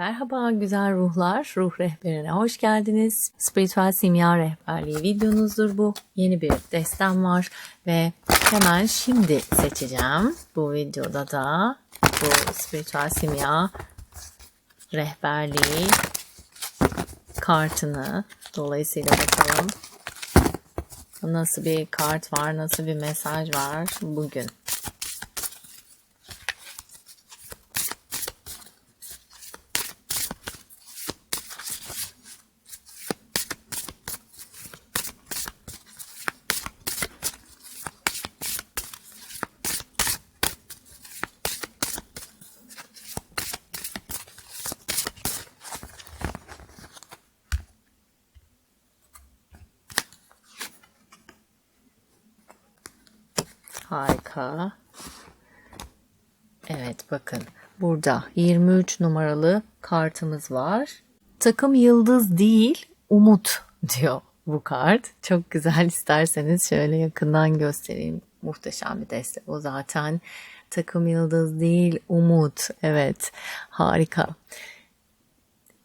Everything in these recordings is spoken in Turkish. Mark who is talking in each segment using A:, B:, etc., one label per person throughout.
A: Merhaba güzel ruhlar, ruh rehberine hoş geldiniz. Spiritüel simya rehberliği videonuzdur bu. Yeni bir destem var ve hemen şimdi seçeceğim. Bu videoda da bu spiritüel simya rehberliği kartını dolayısıyla bakalım nasıl bir kart var, nasıl bir mesaj var bugün. Harika. Evet bakın burada 23 numaralı kartımız var. Takım yıldız değil umut diyor bu kart. Çok güzel isterseniz şöyle yakından göstereyim. Muhteşem bir destek o zaten. Takım yıldız değil umut. Evet harika.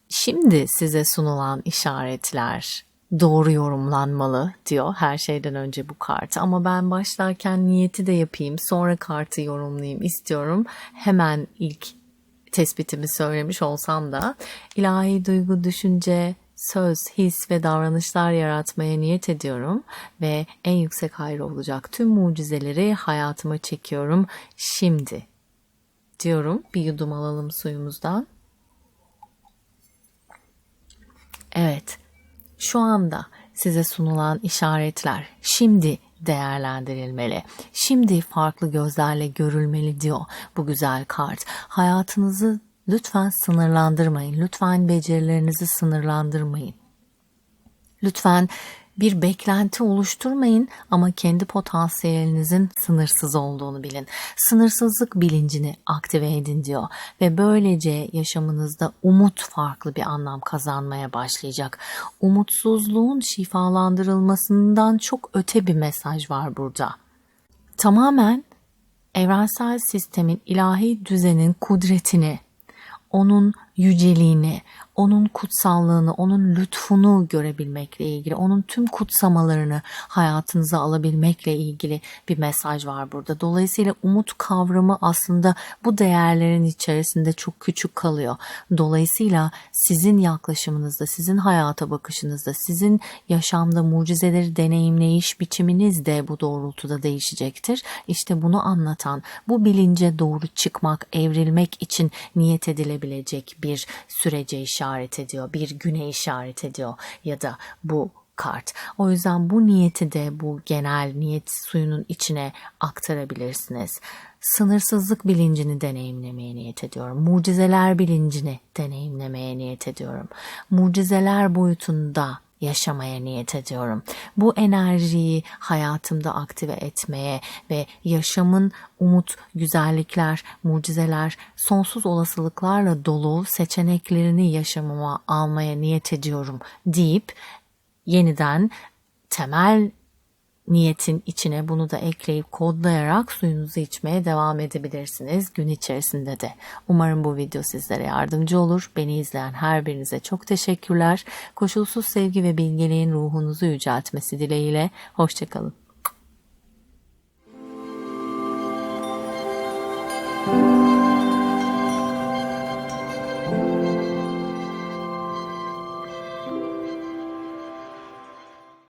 A: Şimdi size sunulan işaretler doğru yorumlanmalı diyor her şeyden önce bu kartı. Ama ben başlarken niyeti de yapayım sonra kartı yorumlayayım istiyorum. Hemen ilk tespitimi söylemiş olsam da ilahi duygu, düşünce, söz, his ve davranışlar yaratmaya niyet ediyorum ve en yüksek hayır olacak tüm mucizeleri hayatıma çekiyorum şimdi diyorum. Bir yudum alalım suyumuzdan. Evet şu anda size sunulan işaretler şimdi değerlendirilmeli. Şimdi farklı gözlerle görülmeli diyor bu güzel kart. Hayatınızı lütfen sınırlandırmayın. Lütfen becerilerinizi sınırlandırmayın. Lütfen bir beklenti oluşturmayın ama kendi potansiyelinizin sınırsız olduğunu bilin. Sınırsızlık bilincini aktive edin diyor ve böylece yaşamınızda umut farklı bir anlam kazanmaya başlayacak. Umutsuzluğun şifalandırılmasından çok öte bir mesaj var burada. Tamamen evrensel sistemin ilahi düzenin kudretini, onun yüceliğini, onun kutsallığını, onun lütfunu görebilmekle ilgili, onun tüm kutsamalarını hayatınıza alabilmekle ilgili bir mesaj var burada. Dolayısıyla umut kavramı aslında bu değerlerin içerisinde çok küçük kalıyor. Dolayısıyla sizin yaklaşımınızda, sizin hayata bakışınızda, sizin yaşamda mucizeleri deneyimleyiş biçiminiz de bu doğrultuda değişecektir. İşte bunu anlatan, bu bilince doğru çıkmak, evrilmek için niyet edilebilecek bir sürece işaret ediyor, bir güne işaret ediyor ya da bu kart. O yüzden bu niyeti de bu genel niyet suyunun içine aktarabilirsiniz. Sınırsızlık bilincini deneyimlemeye niyet ediyorum. Mucizeler bilincini deneyimlemeye niyet ediyorum. Mucizeler boyutunda yaşamaya niyet ediyorum. Bu enerjiyi hayatımda aktive etmeye ve yaşamın umut, güzellikler, mucizeler, sonsuz olasılıklarla dolu seçeneklerini yaşamıma almaya niyet ediyorum deyip yeniden temel niyetin içine bunu da ekleyip kodlayarak suyunuzu içmeye devam edebilirsiniz gün içerisinde de. Umarım bu video sizlere yardımcı olur. Beni izleyen her birinize çok teşekkürler. Koşulsuz sevgi ve bilgeliğin ruhunuzu yüceltmesi dileğiyle. Hoşçakalın.